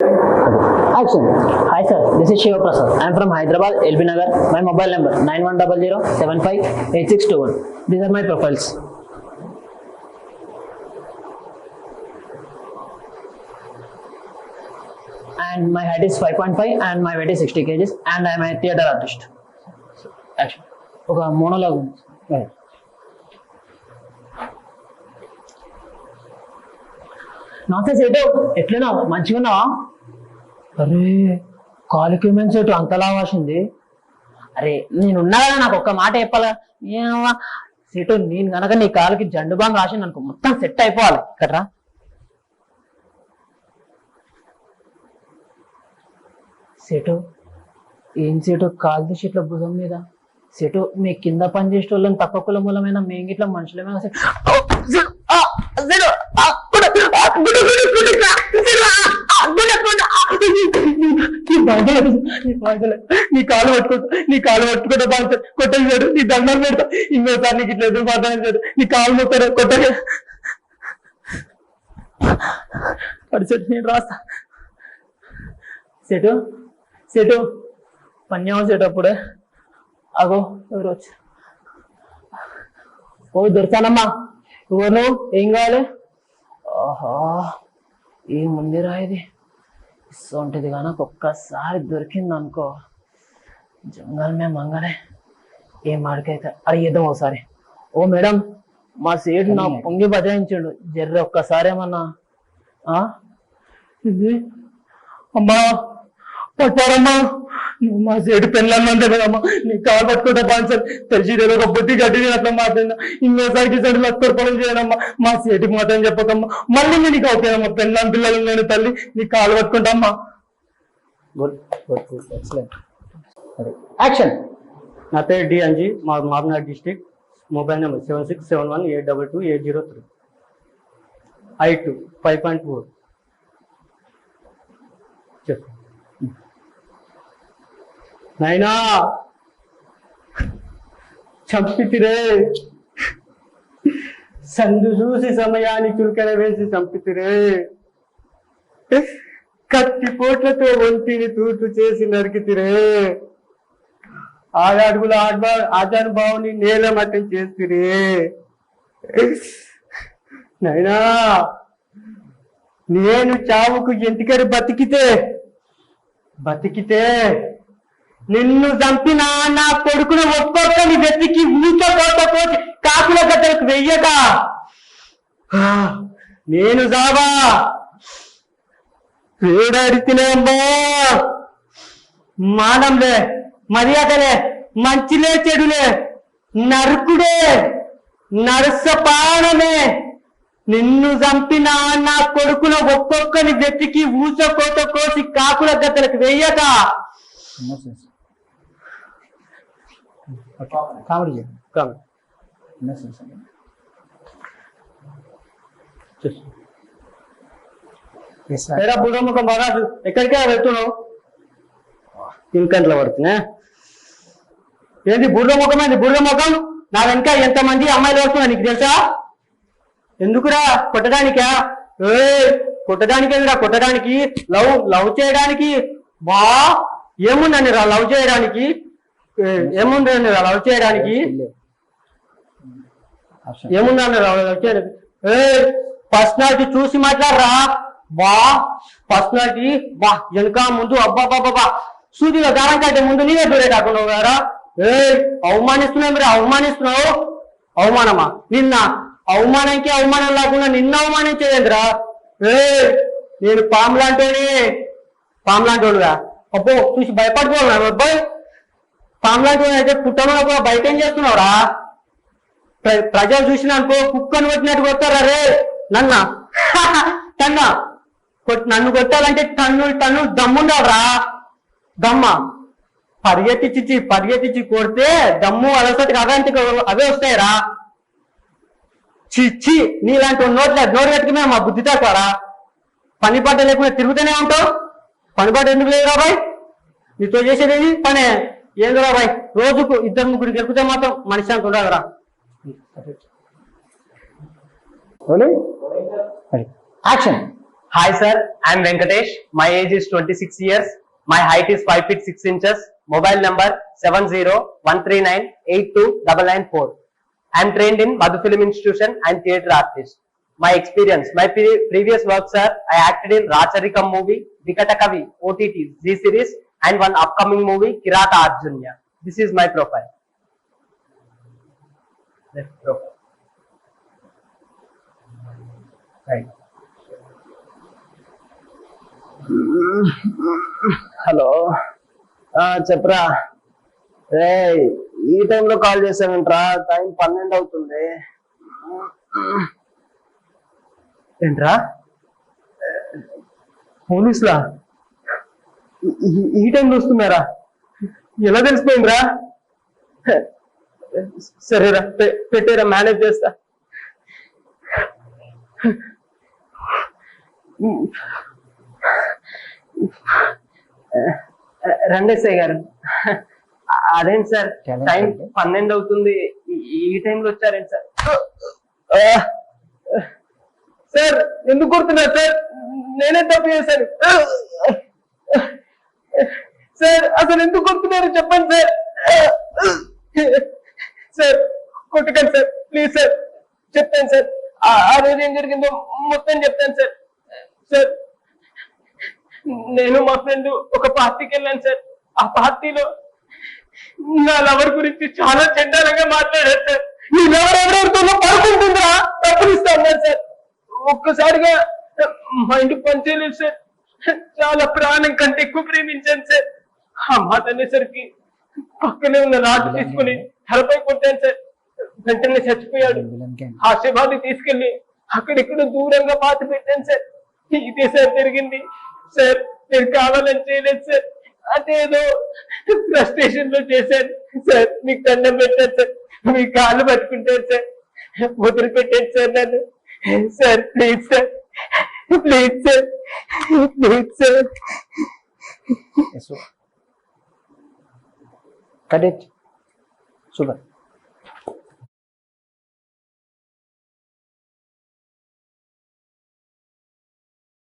Action. Hi sir, this is Shiva Prasad. I am from Hyderabad, LB Nagar. My mobile number 9100758621. These are my profiles. And my height is 5.5 and my weight is 60 kgs and I am a theatre artist. Action. ఒక monologue ఉంది Right. నమస్తే సేటు ఎట్లున్నావు మంచిగా ఉన్నావా అరే కాలుకి ఏమైనా సేటు? అంతలా వాసింది. అరే నేను ఉన్నా కదా నాకు ఒక్క మాట చెప్పాలా? ఏమవ్వా? సేటు నేను గనక నీ కాలుకి జండు బాంగ్ రాసింది అనుకో మొత్తం సెట్ అయిపోవాలి. ఇక్కడ సెటు ఏం సెటు? కాలు తీసి ఇట్లా భుజం మీద. సెటు మీ కింద పనిచేసే వాళ్ళని తక్కువ కుల మూలమైన మేము ఇట్లా మనుషులమైన సేటు ఓ, సేటు, ఆ, సేటు, ఆ, గుడ, ఆ, గుడ, గుడ, గుడ, ఆ, సేటు, ఆ, ఆ, గుడ, గుడ, ఆ. నీ బాధలేదు, నీ బాధలేదు. నీ కాలు పట్టుకుంటా నీ కాలు పట్టుకుంటా బాగా కొట్టేసాడు నీ దండం పెడతా. ఇంకోసారి నీకు ఇట్లా ఎదురు మాట్లాడాడు నీ కాలు మొత్తాడు కొట్టలే పరిస్థితి నేను రాస్తా. Set set. పన్యాం సెటు అప్పుడే. అగో ఎవరు వచ్చి? ఓ దొరికానమ్మా ఎవరు నువ్వు? ఏం కావాలి? ఆహా ఏముందిరా ఇది? ఇస్తుంటది కానీ ఒక్కసారి దొరికింది అనుకో జంగల్ మే మంగళే ఏం మాడికైతే అడిగేద్దాం ఒకసారి. ఓ మేడం మా సీట్ నా పొంగి బజాయించాడు జర్ర ఒక్కసారి ఏమన్నా అమ్మా పట్టారమ్మా నువ్వు మా సేటు పెళ్ళన్నంటే కదమ్మా నీకు కాలు పట్టుకుంటా బాన్సర్ తెలిసి ఒక బుద్ధి గడ్డి నేను అట్లా మాట్లాడినా. ఇంకోసారికి సైడ్ లక్కర్ పనులు చేయనమ్మా. మా సేటికి మాత్రం చెప్పకమ్మా. మళ్ళీ నేను నీకు అవుతానమ్మా పెళ్ళం పిల్లలు నేను తల్లి నీకు కాలు పట్టుకుంటామ్మా. యాక్షన్. నా పేరు డి అంజీ మా మామనాడ్ district mobile number seven six seven one eight double two eight zero three. Height five point four. చెప్పు. నైనా! చంపితిరే! సందు చూసి సమయాన్ని చురుకన వేసి చంపితిరే! కత్తి పోట్లతో ఒంటిని తూర్పు చేసి నరికితిరే! ఆడడుగుల ఆడ్బా ఆచానుభావుని నేల మట్టం చేస్తురే నైనా! నేను చావుకు ఎంటికరి బతికితే బతికితే నిన్ను చంపిన నా కొడుకును ఒక్కొక్కని వెతికి ఊచకోటకోటి కాకుల గద్దలకు వెయ్యక. ఆ, నేను జావా. వేడాడితేనేమో మానంలే మర్యాదలే మంచిలే చెడులే నరుకుడే నరస పానమే నిన్ను చంపిన నా కొడుకుల ఒక్కొక్కని వెతికి ఊచకోత కోసి కాకుల గద్దలకు వెయ్యక. కామెడీ చేయండి కమ్, ఇన్నోసెన్స్ చూసు. ఎస్ సార్ ఏరా బుడముఖం బాగా చూ- ఎక్కడికే వెళ్తున్నావు? ఇంకంట్లో పడుతున్నా ఏంది బుర్ర ముఖం ఏంది? బుర్ర ముఖం? నా వెనక ఎంతమంది అమ్మాయిలు వస్తున్నా నీకు తెలుసా? ఎందుకురా? కొట్టడానికా? ఏ కొట్టడానికి ఎందుకురా కొట్టడానికి? లవ్ లవ్ చేయడానికి? బా ఏముందండి రా లవ్ చేయడానికి? ఏముందండి రా లవ్ చేయడానికి? ఏముందండి రా లవ్ చేయడానికి? ఏ పర్సనాలిటీ చూసి మాట్లాడరా? బా పర్సనాలిటీ బా వెనక ముందు అబ్బా బాబా సూదిగా దారం కంటే ముందు నీవే దూరే కాకుండా గారా ఏ అవమానిస్తున్నావు మీరు అవమానిస్తున్నావు? అవమానమా? నిన్న అవమానంకి అవమానం లేకుండా నిన్న అవమానించేదేంద్రా ఏ నేను పాము లాంటి పాము లాంటి అబ్బో చూసి భయపడిపోతున్నా అబ్బాయి? పాము అయితే పుట్టమని కూడా బయట ఏం చేస్తున్నావురా? ప్ర- ప్రజలు చూసినానుకో కుక్కను కొట్టినట్టు కొడతారా రే? నన్న. తన్న. నన్ను కొట్టాలంటే తన్ను తన్ను దమ్ముండాలరా దమ్మ. పరిగెత్తిచ్చి పరిగెత్తిచ్చి కొడితే దమ్ము అలసటి అవంటి అవే వస్తాయిరా. చిచ్చి నీలాంటి నోట్ల నోరు పెట్టుకునే మా బుద్ధి తాకారా పని పాట లేకుండా తిరుగుతూనే ఉంటావు? పని పాట ఎందుకు లేదు రాబాయ్ నీతో చేసేది పనే. ఏంది రాబాయ్ రోజుకు ఇద్దరు ముగ్గురు గెలిపితే మాత్రం మనిషి అంత ఉండదురా action Hi sir, I am Venkatesh. My age is 26 years. My height is 5 feet 6 inches. Mobile number 7013982994. I am trained in Madhu Film Institution and theatre artist. My experience, my pre- previous works are I acted in Racharikam movie, Vikatakavi, OTT, Z series and one upcoming movie, Kirata Arjunya. This is my profile. Left profile. Right. Hello ఆ చెప్పరా రే ఈ టైంలో call చేసావేంట్రా time పన్నెండు అవుతుంది ఏంట్రా పోలీసులా ఈ- టైంలో వస్తున్నారా? ఎలా తెలిసిపోయిందిరా? సరేరా పెట్టేరా మేనేజ్ చేస్తా. రండేసయ్య గారు. అదేంటి సార్? టైం పన్నెండు అవుతుంది. ఈ- టైంలో వచ్చారేంటి సార్? సార్ ఎందుకు కొడుతున్నారు సార్? నేనే తప్పు చేశాను. సార్ అసలు ఎందుకు కొడుతున్నారు చెప్పండి సార్. సార్ కొట్టుకండి సార్ ప్లీజ్ సార్ చెప్తాను సార్. ఆ- రోజు ఏం జరిగిందో మొత్తం చెప్తాను సార్. సార్ నేను మా ఫ్రెండ్ ఒక పార్టీకి వెళ్ళాను సార్. ఆ పార్టీలో నా లవర్ గురించి చాలా చెడ్డారంగా మాట్లాడారు సార్. నీ లవర్ ఎవరెవరితో పడుకుంటుందా డబ్బులు ఇస్తా అన్నారు సార్. ఒక్కసారిగా మైండ్ పనిచేయలేదు సార్. చాలా ప్రాణం కంటే ఎక్కువ ప్రేమించాను సార్. ఆ మాట అనేసరికి పక్కనే ఉన్న రాజు తీసుకుని తలపై కొట్టాను సార్. వెంటనే చచ్చిపోయాడు. ఆ శవాన్ని తీసుకెళ్ళి అక్కడెక్కడ దూరంగా పాతి పెట్టాను సార్. ఇదే సార్ జరిగింది. సార్ నేను కావాలని చేయలేదు సార్. అదేదో ఫ్రస్ట్రేషన్లో చేశాను. సార్ మీకు దండం పెట్టాను సార్. మీ కాళ్ళు పట్టుకుంటాను సార్. వదిలిపెట్టాను సార్ నన్ను. Sir please sir. Please sir please sir cut it super